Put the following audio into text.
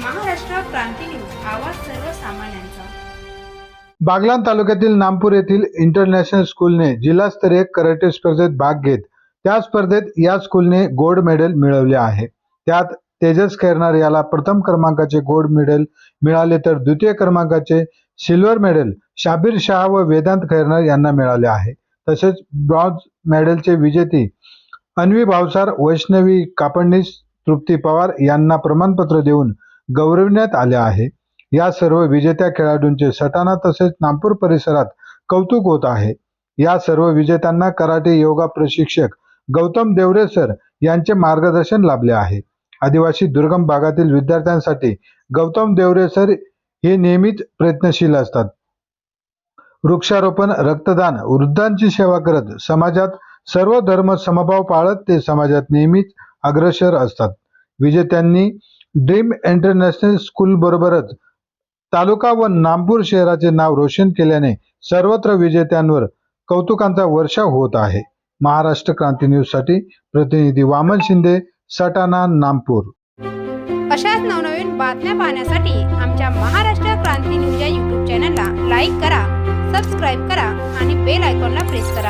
क्रांती news आवाज सर्वसामान्यांचा. बागलाण तालुक्यातील नामपूर येथील इंटरनॅशनल स्कूलने जिल्हास्तरीय कराटे स्पर्धेत भाग घेत त्या स्पर्धेत या स्कूलने गोल्ड मेडल मिळवले आहे. त्यात तेजस खैरनार याला प्रथम क्रमांकाचे गोल्ड मेडल मिळाले तर द्वितीय क्रमांकाचे सिल्वर मेडल शाबीर शाह व वेदांत खैरनार यांना मिळाले आहे. तसेच ब्रॉन्झ मेडलचे विजेते अन्वी भावसार वैष्णवी कापडणीस तृप्ती पवार यांना प्रमाणपत्र देऊन गौरविण्यात आले आहे. या सर्व विजेत्या खेळाडूंचे सटाणा तसेच नागपूर परिसरात कौतुक होत आहे. या सर्व विजेत्यांना कराटे योगा प्रशिक्षक गौतम देवरे सर यांचे मार्गदर्शन लाभले आहे. आदिवासी दुर्गम भागातील विद्यार्थ्यांसाठी गौतम देवरे सर हे नेहमीच प्रयत्नशील असतात. वृक्षारोपण रक्तदान वृद्धांची सेवा करत समाजात सर्व धर्म समभाव पाळत ते समाजात नेहमीच अग्रसर असतात. विजेत्यांनी ड्रीम इंटरनॅशनल स्कूल बरोबरच तालुका व नामपूर शहराचे नाव रोशन केल्याने सर्वत्र विजेत्यांवर कौतुकांचा वर्षाव होत आहे. महाराष्ट्र क्रांती न्यूजसाठी प्रतिनिधी वामन शिंदे सटाणा नामपूर. अशाच नवनवीन बातम्या पाहण्यासाठी आमच्या महाराष्ट्र क्रांती न्यूज या यूट्यूब चॅनलला लाईक करा सबस्क्राईब करा आणि बेल आयकॉनला प्रेस करा.